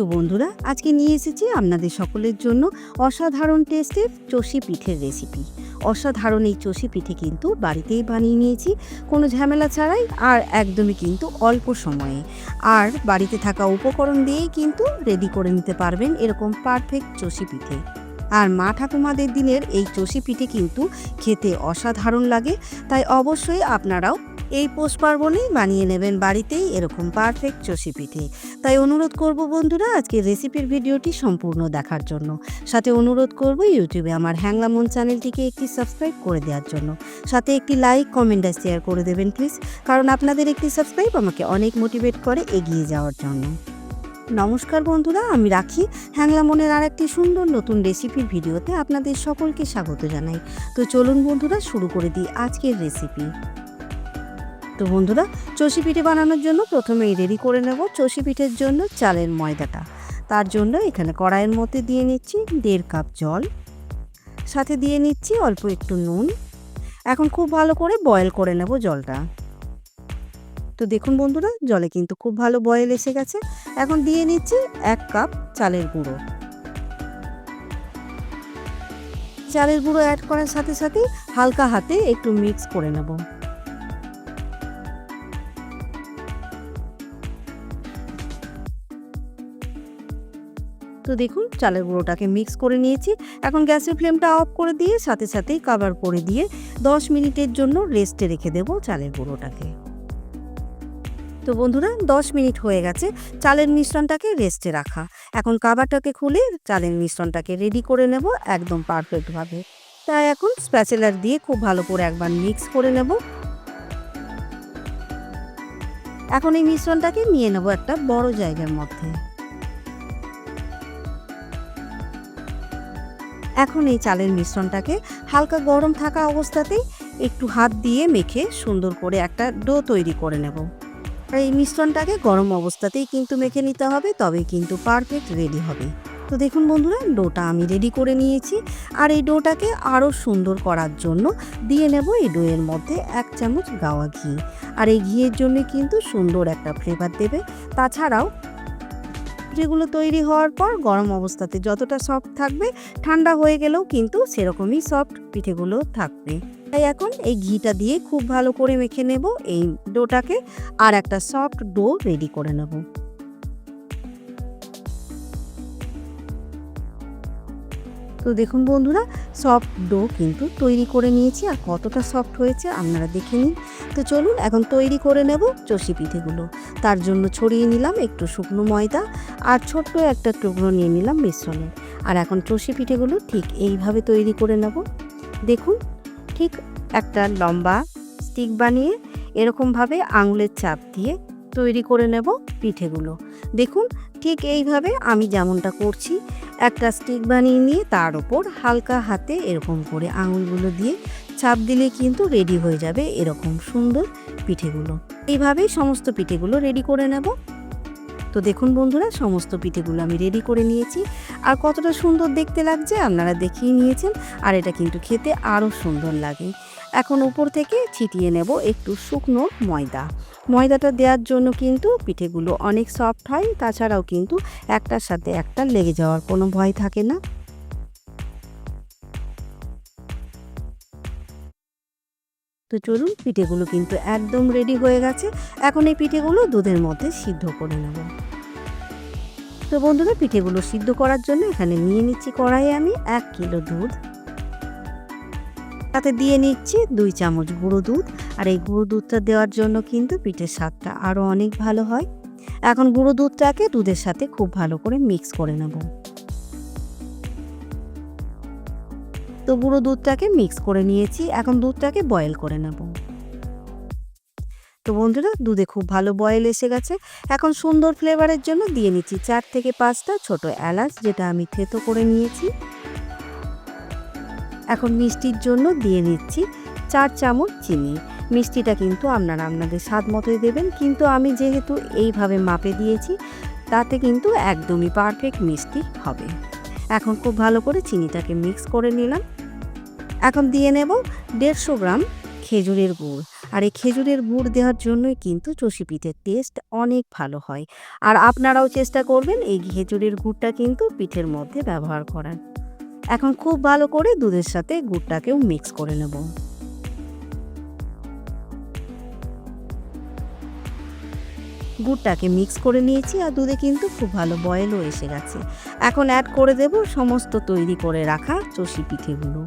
তো বন্ধুরা, আজকে নিয়ে এসেছি আপনাদের সকলের জন্য অসাধারণ টেস্টের চষি পিঠের রেসিপি অসাধারণ এই চষি পিঠে কিন্তু বাড়িতেই বানিয়ে নিয়েছি, কোনো ঝামেলা ছাড়াই আর একদমই কিন্তু অল্প সময়ে। আর বাড়িতে থাকা উপকরণ দিয়েই কিন্তু রেডি করে নিতে পারবেন এরকম পারফেক্ট চষি পিঠে। আর মা ঠাকুমাদের দিনের এই চষি পিঠে কিন্তু খেতে অসাধারণ লাগে, তাই অবশ্যই আপনারাও এই পৌষ পার্বণেই বানিয়ে নেবেন বাড়িতেই এরকম পারফেক্ট চষি পিঠে। তাই অনুরোধ করব বন্ধুরা আজকে রেসিপির ভিডিওটি সম্পূর্ণ দেখার জন্য। সাথে অনুরোধ করব ইউটিউবে আমার হ্যাংলা মন চ্যানেলটিকে একটি সাবস্ক্রাইব করে দেওয়ার জন্য। সাথে একটি লাইক কমেন্ট আর শেয়ার করে দেবেন প্লিজ কারণ আপনাদের একটি সাবস্ক্রাইব আমাকে অনেক মোটিভেট করে এগিয়ে যাওয়ার জন্য। নমস্কার বন্ধুরা, আমি রাখি। হ্যাংলা মনের আর একটি সুন্দর নতুন রেসিপির ভিডিওতে আপনাদের সকলকে স্বাগত জানাই। তো চলুন বন্ধুরা, শুরু করে দিই আজকের রেসিপি তো বন্ধুরা, চষি পিঠে বানানোর জন্য প্রথমেই রেডি করে নেব চষি পিঠের জন্য চালের ময়দাটা। তার জন্য এখানে কড়াইয়ের মধ্যে দিয়ে নিচ্ছি দেড় কাপ জল, সাথে দিয়ে নিচ্ছি অল্প একটু নুন। এখন খুব ভালো করে বয়েল করে নেব জলটা। তো দেখুন বন্ধুরা, জলে কিন্তু খুব ভালো বয়েল এসে গেছে। এখন দিয়ে নিচ্ছি এক কাপ চালের গুঁড়ো। চালের গুঁড়ো অ্যাড করার সাথে সাথে হালকা হাতে একটু মিক্স করে নেব। তো দেখুন, চালের গুঁড়োটাকে মিক্স করে নিয়েছি। এখন গ্যাসের ফ্লেমটা অফ করে দিয়ে সাথে সাথেই কাভার করে দিয়ে দশ মিনিটের জন্য রেস্টে রেখে দেবো চালের গুঁড়োটাকে। তো বন্ধুরা, দশ মিনিট হয়ে গেছে, চালের মিশ্রণটাকে রেস্টে রাখা। এখন কাবারটাকে খুলে চালের মিশ্রণটাকে রেডি করে নেব একদম পারফেক্টভাবে তাই এখন স্প্যাচেলার দিয়ে খুব ভালো করে একবার মিক্স করে নেব। এখন এই মিশ্রণটাকে নিয়ে নেব একটা বড় জায়গার মধ্যে। এখন এই চালের মিশ্রণটাকে হালকা গরম থাকা অবস্থাতেই একটু হাত দিয়ে মেখে সুন্দর করে একটা ডো তৈরি করে নেব। এই মিশ্রণটাকে গরম অবস্থাতেই কিন্তু মেখে নিতে হবে তবে কিন্তু পারফেক্ট রেডি হবে। তো দেখুন বন্ধুরা, ডোটা আমি রেডি করে নিয়েছি। আর এই ডোটাকে আরও সুন্দর করার জন্য দিয়ে নেব এই ডোয়ের মধ্যে এক চামচ গাওয়া ঘি। আর এই ঘিয়ের জন্য কিন্তু সুন্দর একটা ফ্লেভার দেবে। তাছাড়াও যেগুলো তৈরি হওয়ার পর গরম অবস্থাতে যতটা সফট থাকবে, ঠান্ডা হয়ে গেলেও কিন্তু সেরকমই সফট পিঠেগুলো থাকবে। তাই এখন এই ঘিটা দিয়ে খুব ভালো করে মেখে নেব, এই ডোটাকে, আর একটা সফট ডো রেডি করে নেব। তো দেখুন বন্ধুরা সফট ডো কিন্তু তৈরি করে নিয়েছি, আর কতটা সফট হয়েছে আপনারা দেখে নিন। তো চলুন এখন তৈরি করে নেব চষি পিঠেগুলো। তার জন্য ছড়িয়ে নিলাম একটু শুকনো ময়দা আর ছোট্ট একটা টুকরো নিয়ে নিলাম মিশ্রণে আর এখন চষি পিঠেগুলো ঠিক এইভাবে তৈরি করে নেব। দেখুন, ঠিক একটা লম্বা স্টিক বানিয়ে এরকমভাবে আঙুলের চাপ দিয়ে তৈরি করে নেব পিঠেগুলো। দেখুন, ঠিক এইভাবে আমি যেমনটা করছি, একটা স্টিক বানিয়ে নিয়ে তার ওপর হালকা হাতে এরকম করে আঙুলগুলো দিয়ে চাপ দিলে কিন্তু রেডি হয়ে যাবে এরকম সুন্দর পিঠেগুলো। এইভাবেই সমস্ত পিঠেগুলো রেডি করে নেব। তো দেখুন বন্ধুরা, সমস্ত পিঠেগুলো আমি রেডি করে নিয়েছি। আর কতটা সুন্দর দেখতে লাগছে আপনারা দেখিয়ে নিয়েছেন। আর এটা কিন্তু খেতে আরও সুন্দর লাগে। এখন উপর থেকে ছিটিয়ে নেব একটু শুকনো ময়দা। ময়দাটা দেওয়ার জন্য কিন্তু পিঠেগুলো অনেক সফট হয়, তাছাড়াও কিন্তু একটার সাথে একটা লেগে যাওয়ার কোনো ভয় থাকে না। তো চলুন পিঠেগুলো কিন্তু একদম রেডি হয়ে গেছে। এখন এই পিঠেগুলো দুধের মধ্যে সিদ্ধ করে নেব। তো বন্ধুরা, পিঠেগুলো সিদ্ধ করার জন্য এখানে নিয়ে নিচ্ছি কড়াইয়ে আমি এক কিলো দুধ। তাতে দিয়ে নিচ্ছি দুই চামচ গুঁড়ো দুধ। আর এই গুঁড়ো দুধটা দেওয়ার জন্য কিন্তু পিঠের স্বাদটা আরও অনেক ভালো হয়। এখন গুঁড়ো দুধটাকে দুধের সাথে খুব ভালো করে মিক্স করে নেব। তো গুঁড়ো দুধটাকে মিক্স করে নিয়েছি। এখন দুধটাকে বয়েল করে নেব। তো বন্ধুরা, দুধে খুব ভালো বয়েল এসে গেছে। এখন সুন্দর ফ্লেভারের জন্য দিয়ে নিচ্ছি চার থেকে পাঁচটা ছোট এলাচ, যেটা আমি থেতো করে নিয়েছি। এখন মিষ্টির জন্য দিয়ে নিচ্ছি চার চামচ চিনি। মিষ্টিটা কিন্তু আপনারা আপনাদের স্বাদ মতোই দেবেন, কিন্তু আমি যেহেতু এইভাবে মাপে দিয়েছি, তাতে কিন্তু একদমই পারফেক্ট মিষ্টি হবে। এখন খুব ভালো করে চিনিটাকে মিক্স করে নিলাম। এখন দিয়ে নেব দেড়শো গ্রাম খেজুরের গুড়। আর এই খেজুরের গুড় দেওয়ার জন্যই কিন্তু চষি পিঠের টেস্ট অনেক ভালো হয়। আর আপনারাও চেষ্টা করবেন এই খেজুরের গুড়টা কিন্তু পিঠের মধ্যে ব্যবহার করার। এখন খুব ভালো করে দুধের সাথে গুড়টাকেও মিক্স করে নেব। গুড়টাকে মিক্স করে নিয়েছি আর দুধে কিন্তু খুব ভালো বয়েলও এসে গেছে। এখন অ্যাড করে দেব সমস্ত তৈরি করে রাখা চষি পিঠেগুলো।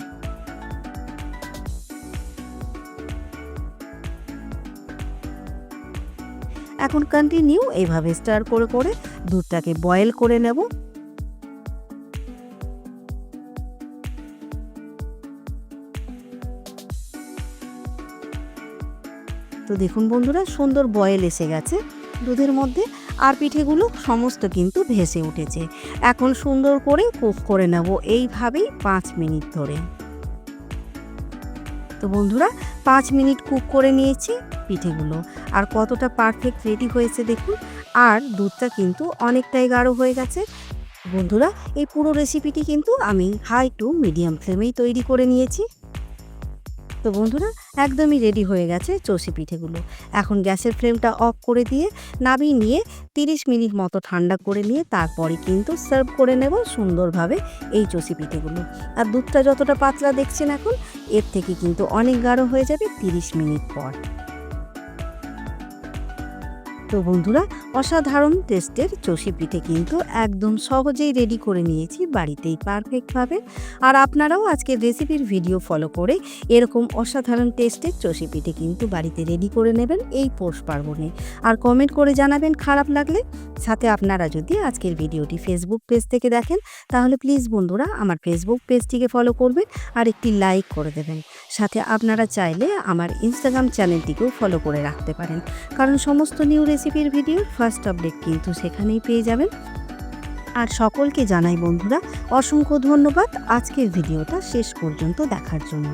এখন কন্টিনিউ এইভাবে স্টার করে করে দুধটাকে বয়েল করে নেব। তো দেখুন বন্ধুরা, সুন্দর বয়েল এসে গেছে। দুধের মধ্যে আর পিঠেগুলো সমস্ত কিন্তু ভেসে উঠেছে। এখন সুন্দর করে কুক করে নেব, এইভাবেই পাঁচ মিনিট ধরে। তো বন্ধুরা, পাঁচ মিনিট কুক করে নিয়েছি পিঠেগুলো। আর কতটা পারফেক্ট রেডি হয়েছে দেখুন। আর দুধটা কিন্তু অনেকটাই গাঢ় হয়ে গেছে। বন্ধুরা, এই পুরো রেসিপিটি কিন্তু আমি হাই টু মিডিয়াম ফ্লেমেই তৈরি করে নিয়েছি। তো বন্ধুরা, একদমই রেডি হয়ে গেছে চষি পিঠেগুলো। এখন গ্যাসের ফ্লেমটা অফ করে দিয়ে নাবিয়ে নিয়ে তিরিশ মিনিট মতো ঠান্ডা করে নিয়ে তারপরে কিন্তু সার্ভ করে নেব সুন্দরভাবে এই চষি পিঠেগুলো। আর দুধটা যতটা পাতলা দেখছেন এখন, এর থেকে কিন্তু অনেক গাঢ় হয়ে যাবে তিরিশ মিনিট পর। তো বন্ধুরা, অসাধারণ টেস্টের চষি পিঠে কিন্তু একদম সহজেই রেডি করে নিয়েছি, বাড়িতেই পারফেক্টভাবে আর আপনারাও আজকের রেসিপির ভিডিও ফলো করে এরকম অসাধারণ টেস্টের চষি পিঠে কিন্তু বাড়িতে রেডি করে নেবেন এই পৌষ পার্বণে। আর কমেন্ট করে জানাবেন, খারাপ লাগলে সাথে আপনারা যদি আজকের ভিডিওটি ফেসবুক পেজ থেকে দেখেন, তাহলে প্লিজ বন্ধুরা আমার ফেসবুক পেজটিকে ফলো করবেন আর একটি লাইক করে দেবেন। সাথে আপনারা চাইলে আমার ইনস্টাগ্রাম চ্যানেলটিকেও ফলো করে রাখতে পারেন। কারণ সমস্ত নিউ রেসিপির ভিডিও ফার্স্ট আপডেট কিন্তু সেখানেই পেয়ে যাবেন। আর সকলকে জানাই বন্ধুরা, অসংখ্য ধন্যবাদ। আজকের ভিডিওটা শেষ পর্যন্ত দেখার জন্য।